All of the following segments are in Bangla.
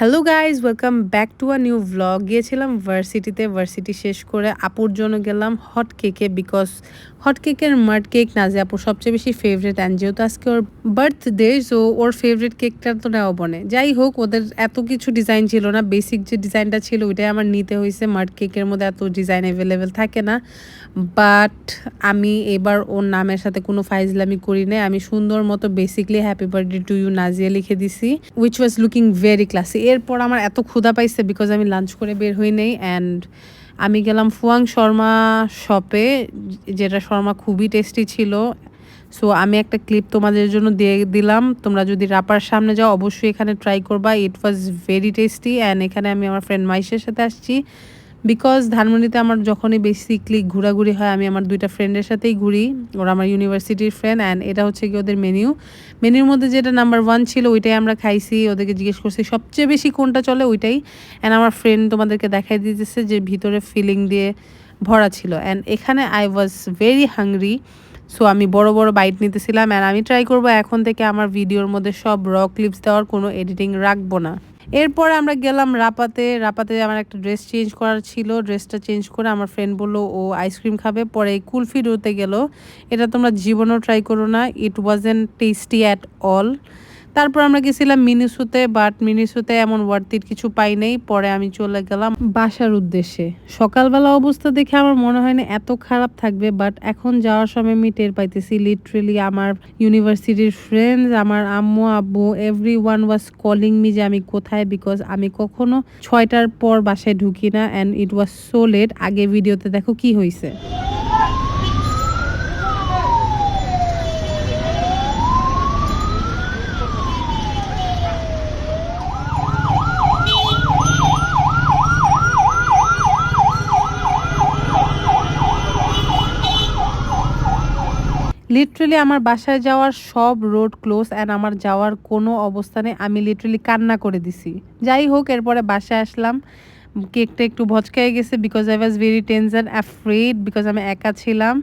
Hello guys welcome back to a new vlog গিয়েছিলাম ভার্সিটিতে ভার্সিটি শেষ করে আপুর জন্য গেলাম হট কেকে বিকজ হট কেকের মাড কেক নাজে আপুর সবচেয়ে বেশি ফেভারিট অ্যান্ড যেহেতু আজকে ওর বার্থডে সো ওর ফেভারিট কেকটা তো নেওয়া বনে। যাই হোক, ওদের এত কিছু ডিজাইন ছিল না বেসিক যে ডিজাইনটা ছিল ওইটাই আমার নিতে হয়েছে। মাড কেকের মধ্যে এত ডিজাইন অ্যাভেলেবেল থাকে না। বাট আমি এবার ওর নামের সাথে কোনো ফাইজলামি করি নাই। আমি সুন্দর মতো basically happy birthday to you Naziya লিখে দিছি which was looking very classy এরপর আমার এত ক্ষুধা পাইছে বিকজ আমি লাঞ্চ করে বের হই নেই অ্যান্ড আমি গেলাম ফুয়াং শর্মা শপে যেটা শর্মা খুবই টেস্টি ছিল। সো আমি একটা ক্লিপ তোমাদের জন্য দিয়ে দিলাম। তোমরা যদি রাপার সামনে যাও, অবশ্যই এখানে ট্রাই করবা। It was very tasty and এখানে আমি আমার ফ্রেন্ড মাইশের সাথে আসছি। বিকজ ধানমন্ডিতে আমার যখনই বেসিকলি ঘোরাঘুরি হয়, আমি আমার দুইটা ফ্রেন্ডের সাথেই ঘুরি। ওরা আমার ইউনিভার্সিটির ফ্রেন্ড অ্যান্ড এটা হচ্ছে কি ওদের মেনিউ মেনিউর মধ্যে যেটা নাম্বার ওয়ান ছিল, ওইটাই আমরা খাইছি। ওদেরকে জিজ্ঞেস করছি, সবচেয়ে বেশি কোনটা চলে? ওইটাই। অ্যান্ড আমার ফ্রেন্ড তোমাদেরকে দেখাই দিতেছে যে ভিতরে ফিলিং দিয়ে ভরা ছিল। অ্যান্ড এখানে I was very hungry so আমি বড় বড় বাইট নিতেছিলাম। অ্যান্ড আমি ট্রাই করব এখন থেকে আমার ভিডিওর মধ্যে সব র ক্লিপস দেওয়ার, কোনো এডিটিং রাখব না। এরপরে আমরা গেলাম রাপাতে। রাপাতে আমার একটা ড্রেস চেঞ্জ করার ছিল। ড্রেসটা চেঞ্জ করে আমার ফ্রেন্ড বলল, ও আইসক্রিম খাবে। পরে কুলফি রোতে গেল। এটা তোমরা জীবনও ট্রাই করো না। It wasn't tasty at all তারপর আমরা গেছিলাম মিনিসুতে বাট মিনিসুতে এমন ওয়ার্তির কিছু পাই নাই। পরে আমি চলে গেলাম বাসার উদ্দেশ্যে। সকালবেলা অবস্থা দেখে আমার মনে হয় না এত খারাপ থাকবে বাট এখন যাওয়ার সময় আমি টের পাইতেছি লিটারেলি আমার ইউনিভার্সিটির ফ্রেন্ডস আমার আম্মু, আব্বু everyone was calling me যে আমি কোথায় বিকজ আমি কখনো ছয়টার পর বাসায় ঢুকি না and it was so late আগে ভিডিওতে দেখো কি হয়েছে লিটারেলি আমার বাসায় যাওয়ার সব রোড ক্লোজ অ্যান্ড আমার যাওয়ার কোনো অবস্থানে আমি লিটারেলি কান্না করে দিছি। যাই হোক, এরপরে বাসায় আসলাম। কেকটা একটু ভচকায় গেছে because I was very tension afraid because আমি একা ছিলাম।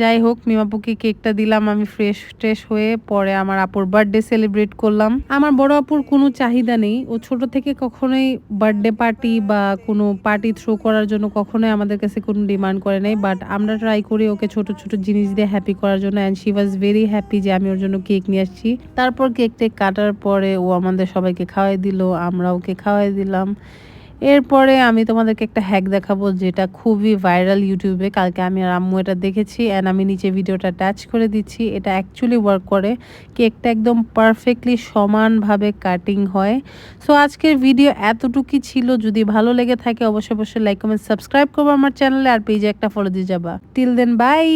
যাই হোক, মিমাপুকে কেকটা দিলাম, আমি ফ্রেশ ট্রেশ হয়ে পরে আমার আপুর বার্থডে সেলিব্রেট করলাম। আমার বড় আপুর কোনো চাহিদা নেই। ও ছোট থেকে কখনোই বার্থডে পার্টি বা কোনো পার্টি থ্রো করার জন্য কখনোই আমাদের কাছে কোনো ডিমান্ড করে নাই। বাট আমরা ট্রাই করি ওকে ছোট ছোট জিনিস দিয়ে হ্যাপি করার জন্য and she was very happy যে আমি ওর জন্য কেক নিয়ে আসছি। তারপর কেক টেক কাটার পরে ও আমাদের সবাইকে খাওয়াই দিল আমরা ওকে খাওয়াই দিলাম। এরপরে আমি তোমাদেরকে একটা হ্যাক দেখাবো যেটা খুবই ভাইরাল ইউটিউবে। কালকে আমি আর আম্মু এটা দেখেছি অ্যান্ড আমি নিচে ভিডিওটা টাচ করে দিচ্ছি। এটা অ্যাকচুয়ালি ওয়ার্ক করে। কেকটা একদম পারফেক্টলি সমানভাবে কাটিং হয়। সো আজকের ভিডিও এতটুকুই ছিল। যদি ভালো লেগে থাকে, অবশ্যই অবশ্যই লাইক কমেন্ট সাবস্ক্রাইব করব আমার চ্যানেলে আর পেজে একটা ফলো দিয়ে যাবা। Till then by